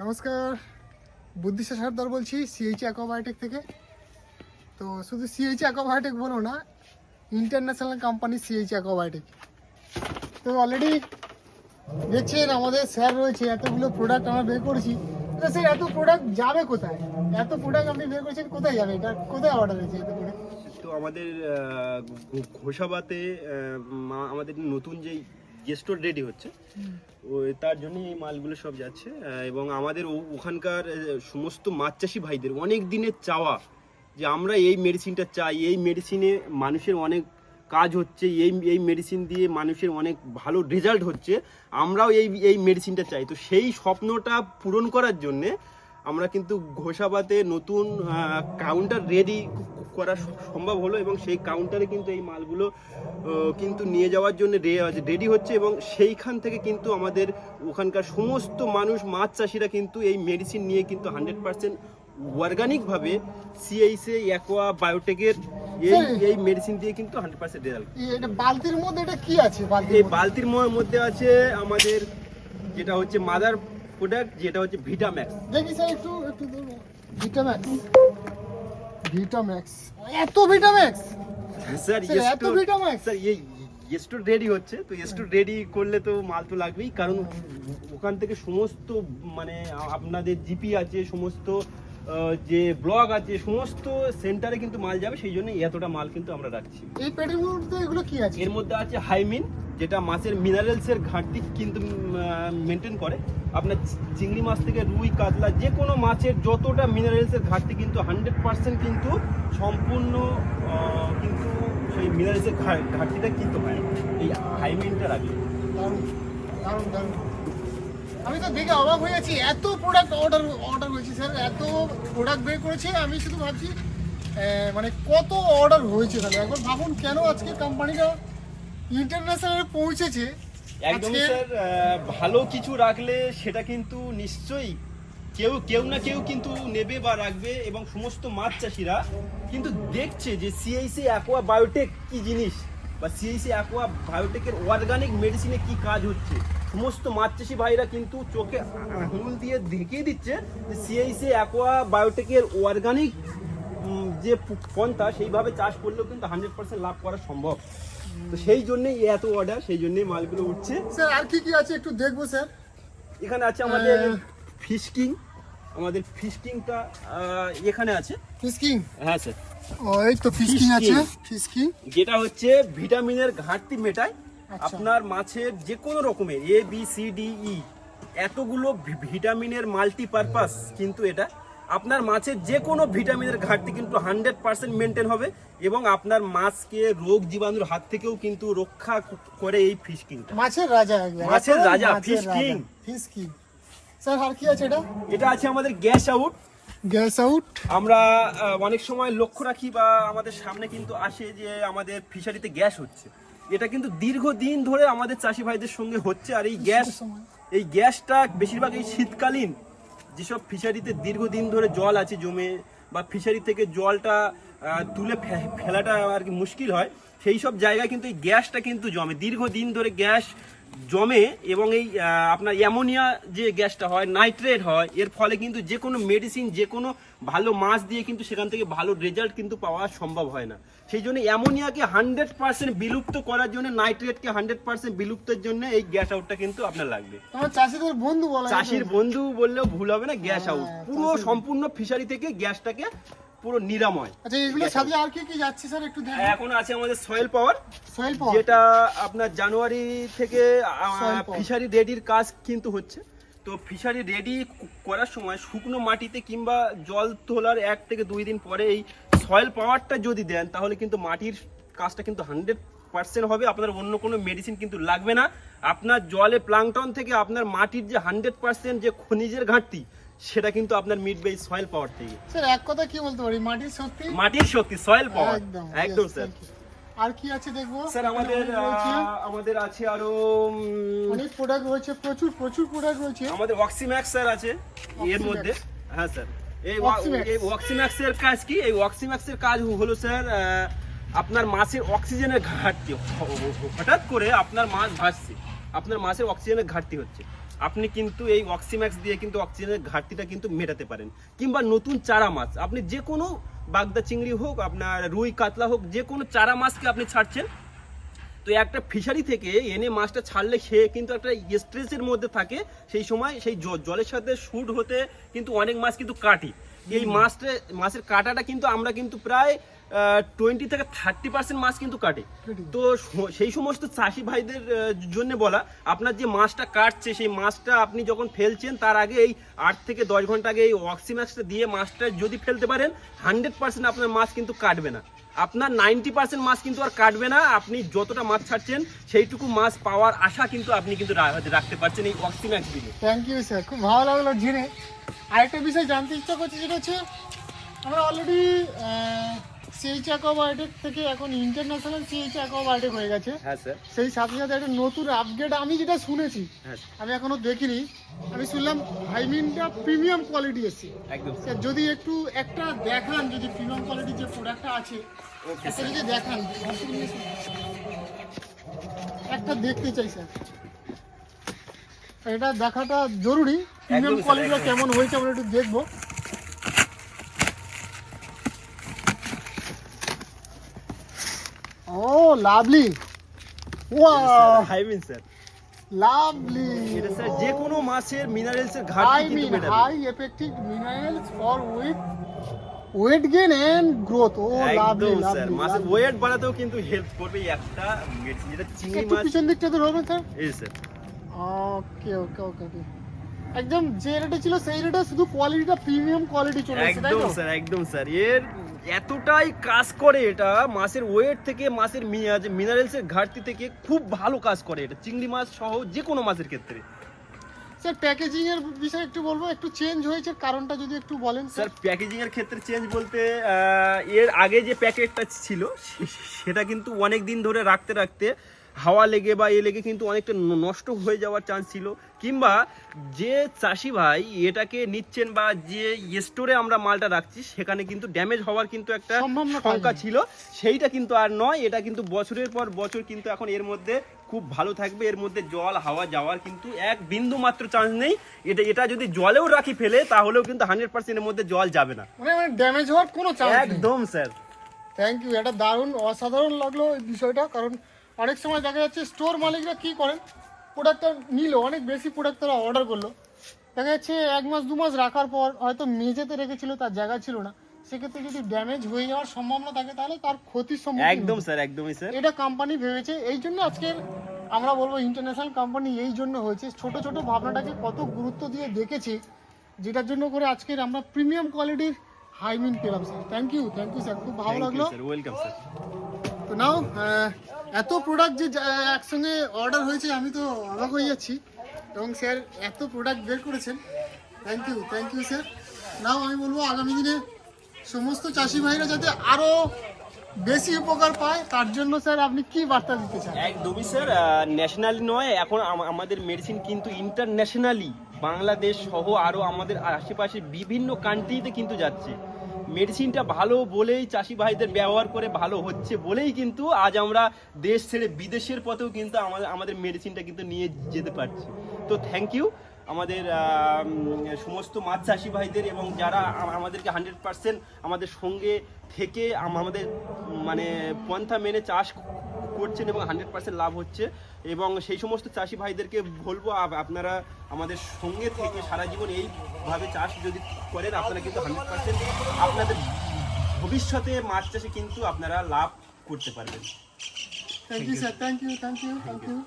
নমস্কার। বুদ্ধিশা সর্দার বলছি সিএইচ অ্যাকোবায়োটিক থেকে। তো শুধু সিএইচ অ্যাকোবায়োটিক বলো না ইন্টারন্যাশনাল কোম্পানি সিএইচ অ্যাকোবায়োটিক তো অলরেডি দেখছেন, আমাদের স্যার রয়েছে, এতগুলো প্রোডাক্ট আমরা বের করেছি। তো স্যার এত প্রোডাক্ট যাবে কোথায়? এত প্রোডাক্ট আপনি বের করেছেন, কোথায় যাবে? এটা কোথায় অর্ডার হয়েছে এত প্রোডাক্ট তো আমাদের ঘোষাবাতে আমাদের নতুন যেই গেস্টোর রেডি হচ্ছে। ওই তার জন্য এই মালগুলো সব যাচ্ছে। এবং আমাদের ও- ওখানকার সমস্ত মাছ চাষি ভাইদের অনেক দিনের চাওয়া যে আমরা এই মেডিসিনটা চাই। এই মেডিসিনে মানুষের অনেক কাজ হচ্ছে এই এই মেডিসিন দিয়ে মানুষের অনেক ভালো রেজাল্ট হচ্ছে। আমরাও এই এই মেডিসিনটা চাই। তো সেই স্বপ্নটা পূরণ করার জন্যে আমরা কিন্তু ঘোষাবাতে নতুন কাউন্টার রেডি করা সম্ভব হলো এবং সেই কাউন্টারে কিন্তু এই মালগুলো কিন্তু নিয়ে যাওয়ার জন্য রেডি হচ্ছে এবং সেইখান থেকে কিন্তু আমাদের ওখানকার সমস্ত মানুষ মাছ চাষিরা কিন্তু এই মেডিসিন নিয়ে কিন্তু হান্ড্রেড পার্সেন্ট অর্গানিকভাবে সিএইসে অ্যাকোয়া বায়োটেকের এই এই মেডিসিন দিয়ে কিন্তু হান্ড্রেড পার্সেন্ট রেজাল্ট এটা বালতির মধ্যে এটা কি আছে? এই বালতির মধ্যে আছে আমাদের যেটা হচ্ছে মাদার প্রোডাক্ট যেটা হচ্ছে ভিটাম্যাক্স দেখি স্যার একটু একটু ভিটাম্যাক্স ভিটাম্যাক্স এত ভিটাম্যাক্স স্যার এত ভিটাম্যাক্স স্যার এই এস্টু রেডি হচ্ছে। তো এস্টু রেডি করলে তো মাল তো লাগবেই। কারণ ওখান থেকে সমস্ত মানে আপনাদের জিপি আছে সমস্ত যে ব্লগ আছে সমস্ত সেন্টারে কিন্তু মাল যাবে সেই জন্য এতটা মাল কিন্তু আমরা রাখছি। এই পেটের মধ্যে এগুলো কি আছে? এর মধ্যে আছে হাইমিন যেটা মাছের মিনারেলসের ঘাটতি কিন্তু মেনটেন করে। আপনার চিংড়ি মাছ থেকে রুই কাতলা যে কোনো মাছের যতটা মিনারেলসের ঘাটতি কিন্তু হান্ড্রেড পার্সেন্ট কিন্তু সম্পূর্ণ কিন্তু সেই মিনারেলসের ঘাটতিটা কিন্তু হয়। এই হাইমিনটা দারুণ দারুণ দারুণ। আমি তো দেখে অবাক হয়ে যাচ্ছি এত প্রোডাক্ট অর্ডার অর্ডার হয়েছে স্যার এত প্রোডাক্ট বের করেছে আমি শুধু ভাবছি মানে কত অর্ডার হয়েছে তাহলে? একবার ভাবুন কেন আজকে কোম্পানিটা ইন্টারন্যাশনালে পৌঁছেছে? একদম স্যার ভালো কিছু রাখলে সেটা কিন্তু নিশ্চয়ই কেউ কেউ না কেউ কিন্তু নেবে বা রাখবে এবং সমস্ত মাছ চাষিরা কিন্তু দেখছে যে সিআইসি অ্যাকোয়া বায়োটেক কি জিনিস? বা সিআইসি অ্যাকোয়া বায়োটেকের অর্গানিক মেডিসিনে কি কাজ হচ্ছে? সমস্ত মাছ চাষি ভাইরা কিন্তু চোখে আঙুল দিয়ে দেখিয়ে দিচ্ছে যে সিআইসি অ্যাকোয়া বায়োটেকের অর্গানিক যে পন্থা সেইভাবে চাষ করলেও কিন্তু হান্ড্রেড পার্সেন্ট লাভ করা সম্ভব তো সেই জন্যই এত অর্ডার সেই জন্যই মালগুলো উঠছে স্যার আর কি কি আছে একটু দেখব স্যার এখানে আছে আমাদের। ফিশকিং আমাদের ফিশকিংটা এখানে আছে ফিসকিং হ্যাঁ স্যার ওই তো ফিসকিং আছে। ফিসকিং যেটা হচ্ছে ভিটামিনের ঘাটতি মেটায়। আপনার মাছের যে কোনো রকমের A B C D E এতগুলো ভিটামিনের মাল্টিপারপাস কিন্তু এটা। আপনার মাছের যে কোনো ভিটামিনের ঘাটতি কিন্তু হান্ড্রেড পার্সেন্ট মেনটেন হবে এবং আপনার মাছকে রোগ জীবাণুর হাত থেকেও কিন্তু রক্ষা করে এই ফিশকিংটা মাছের রাজা মাছের রাজা, fish king। Fish king sir আর কি আছে এটা? এটা আছে আমাদের গ্যাস আউট গ্যাস আউট আমরা অনেক সময় লক্ষ্য রাখি বা আমাদের সামনে কিন্তু আসে যে আমাদের ফিশারিতে গ্যাস হচ্ছে। এটা কিন্তু দীর্ঘদিন ধরে আমাদের চাষি ভাইদের সঙ্গে হচ্ছে আর এই গ্যাস এই গ্যাসটা বেশিরভাগ এই শীতকালীন যেসব ফিশারিতে দীর্ঘদিন ধরে জল আছে জমে বা ফিশারি থেকে জলটা তুলে ফেলাটা আর কি মুশকিল হয় সেই সব জায়গায় কিন্তু এই গ্যাসটা কিন্তু জমে। দীর্ঘদিন ধরে গ্যাস জমে এবং এই আপনার অ্যামোনিয়া যে গ্যাসটা হয় নাইট্রেট হয় এর ফলে কিন্তু যে কোনো মেডিসিন যে কোনো ভালো মাছ দিয়ে কিন্তু সেখান থেকে ভালো রেজাল্ট কিন্তু পাওয়া সম্ভব হয় না। সেই জন্য অ্যামোনিয়াকে হান্ড্রেড পার্সেন্ট বিলুপ্ত করার জন্য নাইট্রেটকে হান্ড্রেড পার্সেন্ট বিলুপ্তের জন্য এই গ্যাস আউটটা কিন্তু আপনার লাগবে। চাষিদের বন্ধু বলা চাষির বন্ধু বললেও ভুল হবে না গ্যাস আউট পুরো সম্পূর্ণ ফিশারি থেকে গ্যাসটাকে পুরো নিরাময়। আচ্ছা এগুলোর সাথে আর কি কি যাচ্ছে স্যার একটু দেখুন। এখন আছে আমাদের সয়েল পাওয়ার সয়েল পাওয়ার যেটা আপনার জানুয়ারি থেকে ফিশারি রেডির কাজ কিন্তু হচ্ছে। তো ফিশারি রেডি করার সময় শুকনো মাটিতে কিংবা জল তোলার এক থেকে দুই দিন পরে এই সয়েল পাওয়ারটা যদি দেন তাহলে কিন্তু মাটির কাজটা কিন্তু হান্ড্রেড পার্সেন্ট হবে। আপনার অন্য কোনো মেডিসিন কিন্তু লাগবে না। আপনার জলে প্লাংটন থেকে আপনার মাটির যে হান্ড্রেড পার্সেন্ট যে খনিজের ঘাটতি সেটা কিন্তু আপনার মিটবে এই সয়েল পাওয়ার থেকে। স্যার এক কথা কি বলতে পারি? মাটির শক্তি? মাটির শক্তি সয়েল পাওয়ার একদম স্যার আর কি আছে দেখব? স্যার আমাদের আমাদের আছে আরও অনেক প্রোডাক্ট রয়েছে প্রচুর প্রচুর প্রোডাক্ট রয়েছে। আমাদের অক্সিম্যাক্স স্যার আছে এর মধ্যে। হ্যাঁ স্যার এই এই অক্সিম্যাক্স এর কাজ কি? এই অক্সিম্যাক্স এর কাজ হলো স্যার আপনার মাছের অক্সিজেনের ঘাটতি। হঠাৎ করে আপনার মাছ ভাসছে। আপনার মাছের অক্সিজেনের ঘাটতি হচ্ছে। আপনি কিন্তু এই অক্সিম্যাক্স দিয়ে কিন্তু অক্সিজেনের ঘাটতিটা কিন্তু মেটাতে পারেন। কিংবা নতুন চারা মাছ আপনি যে কোনো বাগদা চিংড়ি হোক আপনার রুই কাতলা হোক যে কোনো চারা মাছকে আপনি ছাড়ছেন তো একটা ফিশারি থেকে এনে মাছটা ছাড়লে সে কিন্তু একটা স্ট্রেসের মধ্যে থাকে সেই সময় সেই জলের সাথে শুট হতে কিন্তু অনেক মাছ কিন্তু কাটি। এই মাছটা মাছের কাটাটা কিন্তু আমরা কিন্তু প্রায় টোয়েন্টি থেকে থার্টি পার্সেন্ট মাছ কিন্তু কাটে। তো সেই সমস্ত চাষি ভাইদের জন্য বলা আপনার যে মাছটা কাটছে সেই মাছটা আপনি যখন ফেলছেন তার আগে এই আট থেকে দশ ঘণ্টা আগে এই অক্সিম্যাক্সটা দিয়ে মাছটা যদি ফেলতে পারেন হান্ড্রেড পার্সেন্ট আপনার মাছ কিন্তু কাটবে না। আপনার নাইনটি পার্সেন্ট মাছ কিন্তু আর কাটবে না আপনি যতটা মাছ ছাড়ছেন সেইটুকু মাছ পাওয়ার আশা কিন্তু আপনি কিন্তু রাখতে পারছেন এই অক্সিম্যাক্স দিয়ে। থ্যাংক ইউ স্যার খুব ভালো লাগল জেনে আরেকটা বিষয় জানতে ইচ্ছা করছি যেটা হচ্ছে আমরা অলরেডি সিএইচ অ্যাকোবায়োটিক থেকে এখন ইন্টারন্যাশনাল সিএইচ অ্যাকোবায়োটিক হয়ে গেছে। হ্যাঁ স্যার সেই সাথে সাথে একটা নতুন আপগ্রেড আমি যেটা শুনেছি হ্যাঁ আমি এখনও দেখিনি আমি শুনলাম হাইমিনটা প্রিমিয়াম কোয়ালিটি এসছে একদম স্যার যদি একটু একটা দেখান যদি প্রিমিয়াম কোয়ালিটির যে প্রোডাক্টটা আছে ওকে যদি দেখান। একটা দেখতে চাই স্যার এটা দেখাটা জরুরি। প্রিমিয়াম কোয়ালিটিটা কেমন হয়েছে আমরা একটু দেখব। ও lovely wow Himin sir lovely এটা স্যার যে কোনো মাছের মিনারেলস এর I ঘাটতি কিন্তু mean মেটাবে high effective minerals for with weight gain and growth. Oh, lovely, একদম স্যার lovely, মাছের lovely. ওয়েট বাড়াতেও কিন্তু হেল্প করবে এই একটা medicine, যেটা চিংড়ি একটু মাছ। পিছন দিকটা তো হবে স্যার এই স্যার ওকে ওকে ওকে ওকে একদম যে রেটে ছিল সেই রেটে শুধু কোয়ালিটিটা প্রিমিয়াম কোয়ালিটি চলে এসেছে তাই একদম তো? স্যার একদম স্যার এর এতটাই কাজ করে এটা মাছের ওয়েট থেকে মাছের মিয়াজ মিনারেলসের ঘাটতি থেকে খুব ভালো কাজ করে এটা চিংড়ি মাছ সহ যে কোনো মাছের ক্ষেত্রে। স্যার প্যাকেজিং এর বিষয়ে একটু বলব একটু চেঞ্জ হয়েছে কারণটা যদি একটু বলেন। স্যার প্যাকেজিং এর ক্ষেত্রে চেঞ্জ বলতে এর আগে যে প্যাকেটটা ছিল সেটা কিন্তু অনেক দিন ধরে রাখতে রাখতে হাওয়া লেগে বা এ লেগে কিন্তু অনেকটা নষ্ট হয়ে যাওয়ার চান্স ছিল। কিংবা যে চাষি ভাই এটাকে নিচ্ছেন বা যে স্টোরে আমরা মালটা রাখছি সেখানে কিন্তু ড্যামেজ হওয়ার কিন্তু একটা শঙ্কা ছিল। সেইটা কিন্তু আর নয় এটা কিন্তু বছরের পর বছর কিন্তু এখন এর মধ্যে খুব ভালো থাকবে। এর মধ্যে জল হাওয়া যাওয়ার কিন্তু এক বিন্দু মাত্র চান্স নেই। এটা এটা যদি জলেও রাখি ফেলে তাহলেও কিন্তু হান্ড্রেড পার্সেন্টের মধ্যে জল যাবে না। মানে মানে ড্যামেজ হওয়ার কোনো চান্স একদম স্যার থ্যাংক ইউ এটা দারুণ অসাধারণ লাগল এই বিষয়টা কারণ অনেক সময় দেখা যাচ্ছে স্টোর মালিকরা কি করেন? প্রোডাক্টটা নিল অনেক বেশি প্রোডাক্ট তারা অর্ডার করল। দেখা যাচ্ছে এক মাস দু মাস রাখার পর হয়তো মেঝেতে রেখেছিল তার জায়গা ছিল না। সেক্ষেত্রে যদি ড্যামেজ হয়ে যাওয়ার সম্ভাবনা থাকে তাহলে তার ক্ষতির সম্মুখীন একদম স্যার একদমই স্যার এটা কোম্পানি ভেবেছে এই জন্য আজকের আমরা বলব ইন্টারন্যাশনাল কোম্পানি এই জন্য হয়েছে। ছোট ছোট ভাবনাটাকে কত গুরুত্ব দিয়ে দেখেছে যেটার জন্য করে আজকের আমরা প্রিমিয়াম কোয়ালিটির হাইমিন পেলাম sir thank you thank you sir খুব ভালো লাগল। স্যার ওয়েলকাম স্যার তো নাও এত প্রোডাক্ট যে যা- একসঙ্গে অর্ডার হয়েছে, আমি তো অবাক হয়ে যাচ্ছি। এবং স্যার এত প্রোডাক্ট বের করেছেন। Thank you thank you sir now আমি বলব, আগামী দিনে সমস্ত চাষি ভাইরা যাতে আরও বেশি উপকার পায়, তার জন্য স্যার আপনি কি বার্তা দিতে চান? একদমই স্যার ন্যাশনালি নয়, এখন আমাদের মেডিসিন কিন্তু ইন্টারন্যাশনালি বাংলাদেশ সহ আরও আমাদের আশেপাশে বিভিন্ন কান্ট্রিতে কিন্তু যাচ্ছে। মেডিসিনটা ভালো বলেই চাষি ভাইদের ব্যবহার করে ভালো হচ্ছে বলেই কিন্তু আজ আমরা দেশ ছেড়ে বিদেশের পথেও কিন্তু আমাদের আমাদের মেডিসিনটা কিন্তু নিয়ে যেতে পারছি। তো থ্যাংক ইউ আমাদের সমস্ত মাছ চাষি ভাইদের এবং যারা আমাদেরকে হান্ড্রেড পার্সেন্ট আমাদের সঙ্গে থেকে আমাদের মানে পন্থা মেনে চাষ করছেন এবং হান্ড্রেড পার্সেন্ট লাভ হচ্ছে। এবং সেই সমস্ত চাষি ভাইদেরকে বলব, আপ- আপনারা আমাদের সঙ্গে থেকে সারা জীবন এইভাবে চাষ যদি করেন, আপনারা কিন্তু হান্ড্রেড পার্সেন্ট আপনাদের ভবিষ্যতে মাছ চাষে কিন্তু আপনারা লাভ করতে পারবেন। Thank you sir thank you thank you thank you